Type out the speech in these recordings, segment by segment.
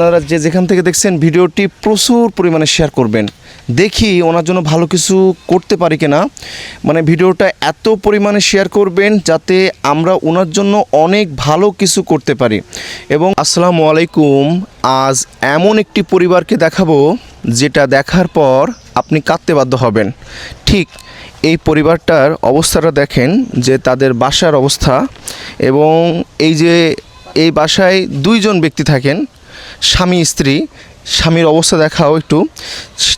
আপনারা যে যেখান থেকে দেখছেন ভিডিওটি প্রচুর পরিমাণে শেয়ার করবেন। দেখি ওনার জন্য ভালো কিছু করতে পারি কিনা। মানে ভিডিওটা এত পরিমাণে শেয়ার করবেন যাতে আমরা ওনার জন্য অনেক ভালো কিছু করতে পারি। এবং আসসালামু আলাইকুম, আজ এমন একটি পরিবারকে দেখাবো যেটা দেখার পর আপনি কাঁদতে বাধ্য হবেন। ঠিক এই পরিবারটার অবস্থাটা দেখেন যে তাদের বাসার অবস্থা এবং এই যে এই বাসায় দুইজন ব্যক্তি থাকেন স্বামী, স্ত্রী, স্বামীর অবস্থা দেখাও একটু।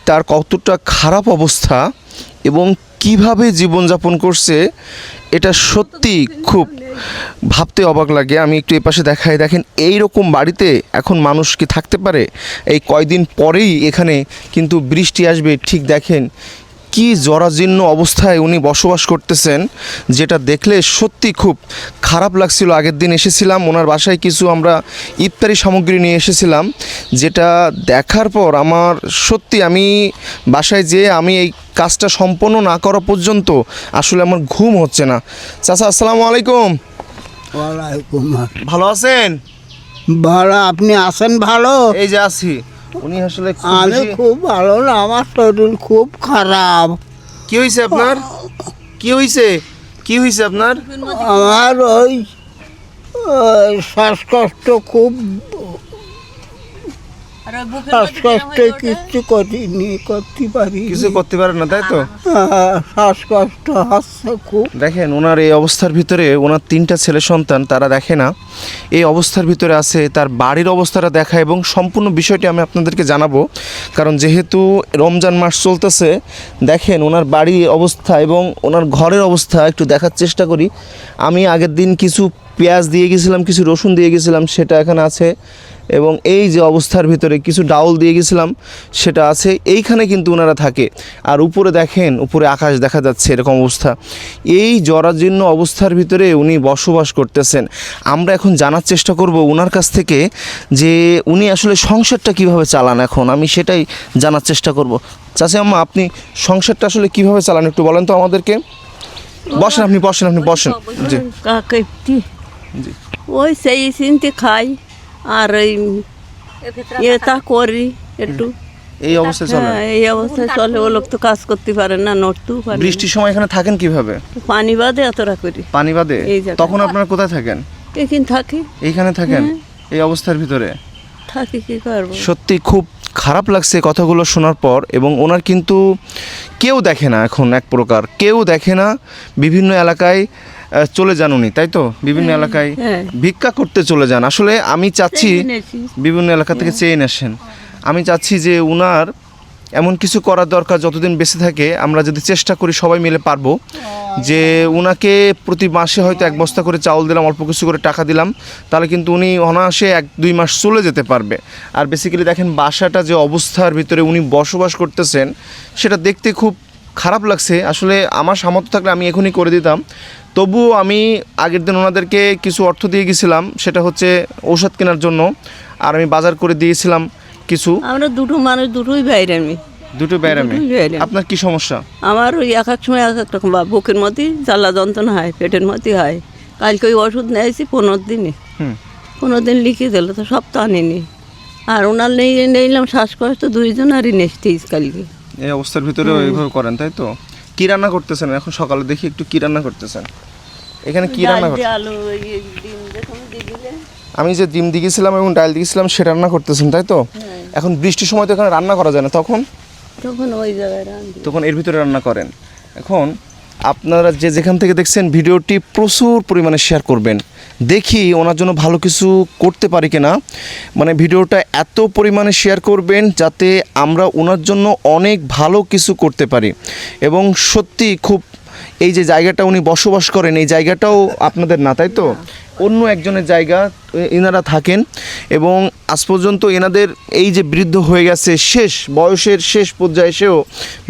তার কতটা খারাপ অবস্থা এবং কীভাবে জীবনযাপন করছে, এটা সত্যি খুব ভাবতে অবাক লাগে। আমি একটু এই পাশে দেখাই, দেখেন এই রকম বাড়িতে এখন মানুষ কি থাকতে পারে? এই কয়দিন পরেই এখানে কিন্তু বৃষ্টি আসবে, ঠিক দেখেন কি জরাজীর্ণ অবস্থায় উনি বসবাস করতেছেন যেটা দেখলে সত্যি খুব খারাপ লাগছিল। আগের দিন এসেছিলাম ওনার বাসায় কিছু আমরা ইফতারি সামগ্রী নিয়ে এসেছিলাম যেটা দেখার পর আমার সত্যি আমি বাসায় যেয়ে আমি এই কাজটা সম্পন্ন না করা পর্যন্ত আসলে আমার ঘুম হচ্ছে না। চাচা আসসালামু আলাইকুম। ভালো আছেন? ভালো আপনি আছেন ভালো? এই যে আছি। উনি আসলে খুব আমি বেশি- খুব ভালো না আমার শরীর খুব খারাপ। কি হয়েছে আপনার? কি হয়েছে কি হয়েছে আপনার? আমার ওই ওই শ্বাসকষ্ট খুব কিচ্ছু করিনি করতে পারি কিছু করতে পারেন না তাই তো? শ্বাসকষ্ট হচ্ছে খুব। দেখেন ওনার এই অবস্থার ভিতরে ওনার তিনটা ছেলে সন্তান তারা দেখে না। এই অবস্থার ভিতরে আছে তার বাড়ির অবস্থাটা দেখা এবং সম্পূর্ণ বিষয়টি আমি আপনাদেরকে জানাব। কারণ যেহেতু রমজান মাস চলতেছে দেখেন ওনার বাড়ি অবস্থা এবং ওনার ঘরের অবস্থা একটু দেখার চেষ্টা করি। আমি আগের দিন কিছু পেঁয়াজ দিয়ে গেছিলাম কিছু রসুন দিয়ে গেছিলাম সেটা এখানে আছে। এবং এই যে অবস্থার ভিতরে কিছু ডাউল দিয়ে গেছিলাম সেটা আছে। এইখানে কিন্তু ওনারা থাকে। আর উপরে দেখেন উপরে আকাশ দেখা যাচ্ছে এরকম অবস্থা। এই জরাজীর্ণ অবস্থার ভিতরে উনি বসবাস করতেছেন। আমরা এখন জানার চেষ্টা করব ওনার কাছ থেকে যে উনি আসলে সংসারটা কীভাবে চালান এখন। আমি সেটাই জানার চেষ্টা করব। চাচি আম্মা আপনি সংসারটা আসলে কীভাবে চালান একটু বলেন তো আমাদেরকে। বসেন আপনি বসেন আপনি বসেন। জি। জি। ওই সেই চিনতে খাই আর ওই এটা করি একটু। এই অবস্থায় চলেন হ্যাঁ এই অবস্থায় চলে। ও লোক তো কাজ করতে পারে না নড়তেও পারে বৃষ্টির সময় এখানে থাকেন কীভাবে? পানি বাদে এতটা করি। পানি বাদে? এই তখন আপনারা কোথায় থাকেন? এখানে থাকি। এইখানে থাকেন? হ্যাঁ। এই অবস্থার ভিতরে? থাকি কি করব? সত্যি খুব খারাপ লাগছে কথাগুলো শোনার পর এবং ওনার কিন্তু কেউ দেখে না এখন এক প্রকার। কেউ দেখে না বিভিন্ন এলাকায় চলে যান উনি তাই তো? বিভিন্ন এলাকায় হ্যাঁ। ভিক্ষা করতে চলে যান। আসলে আমি চাচ্ছি বিভিন্ন এলাকা থেকে চেয়ে আসেন আমি চাচ্ছি যে উনার এমন কিছু করার দরকার যতদিন বেঁচে থাকে আমরা যদি চেষ্টা করি সবাই মিলে পারব। যে উনাকে প্রতি মাসে হয়তো এক বস্তা করে চাউল দিলাম অল্প কিছু করে টাকা দিলাম তাহলে কিন্তু উনি অনায়াসে এক দুই মাস চলে যেতে পারবে। আর বেসিক্যালি দেখেন বাসাটা যে অবস্থার ভিতরে উনি বসবাস করতেছেন সেটা দেখতে খুব খারাপ লাগছে। আসলে আমার সামর্থ্য থাকলে আমি এখনই করে দিতাম। তবুও আমি আগের দিন ওনাদেরকে কিছু অর্থ দিয়ে গেছিলাম সেটা হচ্ছে ঔষধ কেনার জন্য। আর আমি বাজার করে দিয়েছিলাম কিছু। আমরা দুটো মানুষ দুটোই বাইরে আমি দুটো বাইরে আপনার কি সমস্যা? আমার ওই এক এক সময় এক এক রকম বা বুকের মধ্যেই জ্বালা যন্ত্রণা হয় পেটের মধ্যেই হয়। কালকে ওই ওষুধ নিয়েছি পনেরো দিনে। পনেরো দিন লিখে দিল তো সব তো আনিনি আর ওনার নেই নিলাম শ্বাসকষ্ট দুইজন আরই নেসতেইস কালকে। এই অবস্থার ভিতরে এইভাবে করেন তাই তো? কি রান্না করতেছেন? এখন সকালে দেখি একটু কি রান্না করতেছেন। এখানে কি রান্না করতেছেন? আমি যে ডিম দিয়েছিলাম এবং ডাল দিয়েছিলাম সে রান্না করতেছেন তাই তো? এখন বৃষ্টির সময় তো এখানে রান্না করা যায় না তখন? তখন ওই জায়গায় তখন এর ভিতরে রান্না করেন। এখন আপনারা যে যেখান থেকে দেখছেন ভিডিওটি প্রচুর পরিমাণে শেয়ার করবেন। দেখি ওনার জন্য ভালো কিছু করতে পারি কিনা। মানে ভিডিওটা এত পরিমাণে শেয়ার করবেন যাতে আমরা ওনার জন্য অনেক ভালো কিছু করতে পারি। এবং সত্যি খুব এই যে জায়গাটা উনি বসবাস করেন এই জায়গাটাও আপনাদের না তাই তো? অন্য একজনের জায়গা এনারা থাকেন এবং আজ পর্যন্ত এনাদের এই যে বৃদ্ধ হয়ে গেছে শেষ বয়সের শেষ পর্যায়ে এসেও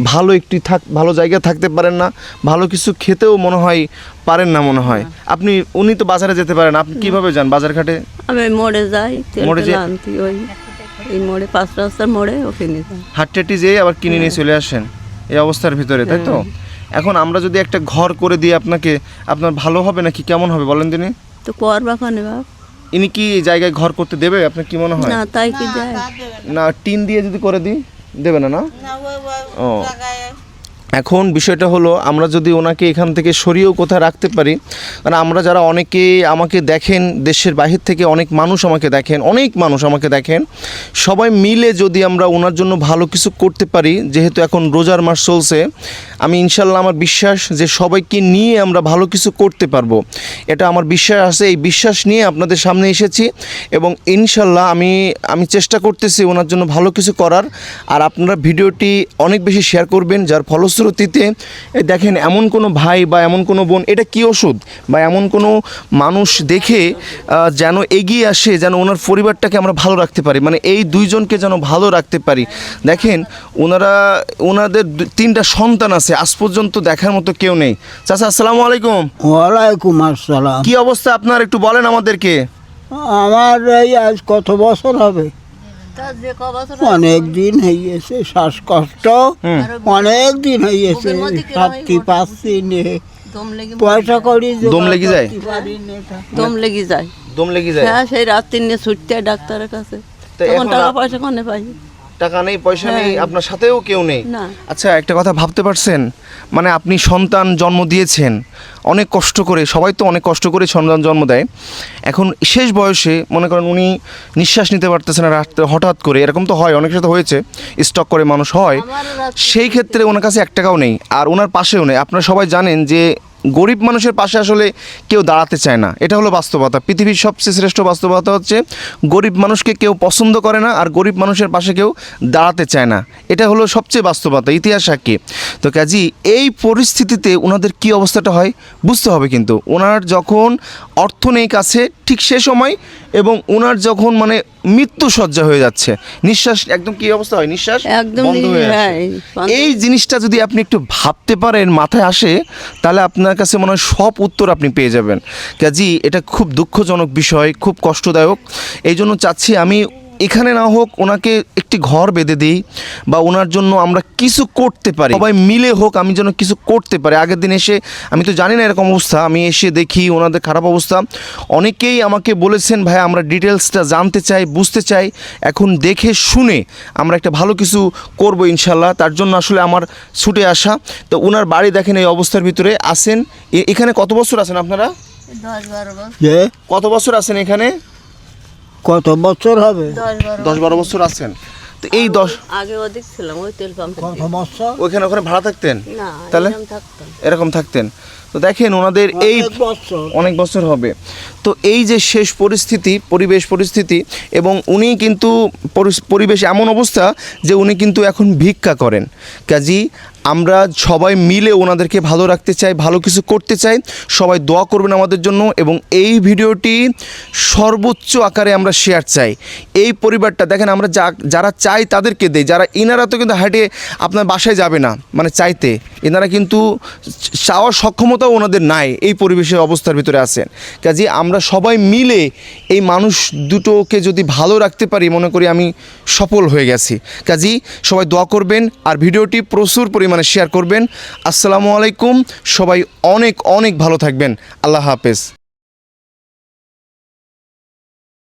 ভালো একটি থাক ভালো জায়গা থাকতে পারেন না ভালো কিছু খেতেও মনে হয় পারেন না মনে হয়। আপনি উনি তো বাজারে যেতে পারেন আপনি কীভাবে যান বাজার ঘাটে আমি মোড়ে যাই মোড়ে এই মোড়ে পাঁচ রাস্তার মোড়ে ওখানে যেয়ে আবার কিনে নিয়ে চলে আসেন এই অবস্থার ভিতরে তাই তো? এখন আমরা যদি একটা ঘর করে দিই আপনাকে আপনার ভালো হবে নাকি কেমন হবে বলেন তিনি? তো করবা কানে বাপ। ইনি কি এই জায়গায় ঘর করতে দেবে? আপনার কি মনে হয়? না তাই কি দেয়? না। টিন দিয়ে যদি করে দিই দেবে না না? ও এখন বিষয়টা হলো, আমরা যদি ওনাকে এখান থেকে সরিয়েও কোথায় রাখতে পারি, কারণ আমরা যারা অনেকে আমাকে দেখেন, দেশের বাহির থেকে অনেক মানুষ আমাকে দেখেন, অনেক মানুষ আমাকে দেখেন, সবাই মিলে যদি আমরা ওনার জন্য ভালো কিছু করতে পারি, যেহেতু এখন রোজার মাস চলছে, আমি ইনশাল্লাহ আমার বিশ্বাস যে সবাইকে নিয়ে আমরা ভালো কিছু করতে পারব। এটা আমার বিশ্বাস আছে, এই বিশ্বাস নিয়ে আপনাদের সামনে এসেছি এবং ইনশাল্লাহ আমি আমি চেষ্টা করতেছি ওনার জন্য ভালো কিছু করার, আর আপনারা ভিডিওটি অনেক বেশি শেয়ার করবেন, যার ফলশ্রুতিতে দেখেন এমন কোনো ভাই বা এমন কোনো বোন এটা কি ওষুধ? বা এমন কোনো মানুষ দেখে যেন এগিয়ে আসে যেন ওনার পরিবারটাকে আমরা ভালো রাখতে পারি মানে এই দুইজনকে যেন ভালো রাখতে পারি। দেখেন ওনারা ওনাদের তিনটা সন্তান আছে আজ পর্যন্ত দেখার মতো কেউ নেই। চাচা আসসালামু আলাইকুম। ওয়ালাইকুম আসসালাম। কি অবস্থা আপনার? একটু বলেন আমাদেরকে। আমার এই আজ কত বছর হবে? অনেক দিন হয়েছে শ্বাসকষ্ট অনেক দিন হয়েছে হয়ে পারছি নে পয়সা করি দম লেগে যায়? দম লেগে যায়। দম লেগে যায়? হ্যাঁ সেই রাত্রি নিয়ে ছুটতে ডাক্তারের কাছে। তখন টাকা পয়সা কোনে পাই? টাকা নেই পয়সা নেই হ্যাঁ। আপনার সাথেও কেউ নেই। আচ্ছা একটা কথা ভাবতে পারছেন? মানে আপনি সন্তান জন্ম দিয়েছেন অনেক কষ্ট করে সবাই তো অনেক কষ্ট করে সন্তান জন্ম দেয়। এখন শেষ বয়সে মনে করেন উনি নিঃশ্বাস নিতে পারতেছেন না রাত্রে হঠাৎ করে এরকম তো হয় অনেক সাথে হয়েছে স্টক করে মানুষ হয়। সেই ক্ষেত্রে ওনার কাছে এক টাকাও নেই আর ওনার পাশেও নেই। আপনারা সবাই জানেন যে গরিব মানুষের পাশে আসলে কেউ দাঁড়াতে চায় না। এটা হলো বাস্তবতা। পৃথিবীর সবচেয়ে শ্রেষ্ঠ বাস্তবতা হচ্ছে গরিব মানুষকে কেউ পছন্দ করে না আর গরিব মানুষের পাশে কেউ দাঁড়াতে চায় না। এটা হলো সবচেয়ে বাস্তবতা। ইতিহাস সাক্ষী। তো কাজী এই পরিস্থিতিতে ওনাদের কি অবস্থাটা হয় বুঝতে হবে কিন্তু। ওনার যখন অর্থ নেই কাছে ঠিক সে সময় এবং ওনার যখন মানে মৃত্যু সজ্জা হয়ে যাচ্ছে। নিঃশ্বাস একদম কি অবস্থা হয়? নিঃশ্বাস একদম বন্ধ হয়ে। এই জিনিসটা যদি আপনি একটু ভাবতে পারেন মাথায় আসে তাহলে আপনার কাছে মনে হয় সব উত্তর আপনি পেয়ে যাবেন। কাজী, এটা খুব দুঃখজনক বিষয়, খুব কষ্টদায়ক। এই জন্য চাচ্ছি আমি এখানে না হোক ওনাকে একটি ঘর বেঁধে দিই বা ওনার জন্য আমরা কিছু করতে পারি। সবাই মিলে হোক আমি যেন কিছু করতে পারি। আগের দিন এসে আমি তো জানি না এরকম অবস্থা আমি এসে দেখি ওনাদের খারাপ অবস্থা। অনেকেই আমাকে বলেছেন ভাই আমরা ডিটেলসটা জানতে চাই বুঝতে চাই। এখন দেখে শুনে আমরা একটা ভালো কিছু করব ইনশাল্লাহ তার জন্য আসলে আমার ছুটে আসা। তো ওনার বাড়ি দেখেন এই অবস্থার ভিতরে আসেন এ- এখানে কত বছর আছেন আপনারা? কত বছর আছেন এখানে? কত বছর হবে? দশ বারো বছর আছেন। তো এই দশ আগে ওদিক ছিলাম ওই তেল পাম্পে কত বছর? ওইখানে ওখানে ভাড়া থাকতেন? তাহলে? এরকম থাকতেন। তো দেখেন ওনাদের এই অনেক বছর। অনেক বছর হবে। তো এই যে শেষ পরিস্থিতি পরিবেশ পরিস্থিতি এবং উনি কিন্তু পরিবেশ এমন অবস্থা যে উনি কিন্তু এখন ভিক্ষা করেন। কাজী আমরা সবাই মিলে ওনাদেরকে ভালো রাখতে চাই, ভালো কিছু করতে চাই, সবাই দোয়া করবেন আমাদের জন্য এবং এই ভিডিওটি সর্বোচ্চ আকারে আমরা শেয়ার চাই। এই পরিবারটা, দেখেন আমরা যা, যারা চাই তাদেরকে দেই, যারা ইনারা তো কিন্তু হাটে আপনার বাসায় যাবে না মানে চাইতে এনারা কিন্তু চাওয়ার সক্ষমতাও ওনাদের নাই, এই পরিবেশের অবস্থার ভিতরে আছেন। কাজে আমরা সবাই মিলে এই মানুষ দুটোকে যদি ভালো রাখতে পারি, মনে করি আমি সফল হয়ে গেছি। কাজী সবাই দোয়া করবেন, আর ভিডিওটি প্রচুর পরিমাণে শেয়ার করবেন। আসসালামু আলাইকুম। সবাই অনেক অনেক ভালো থাকবেন। আল্লাহ হাফেজ।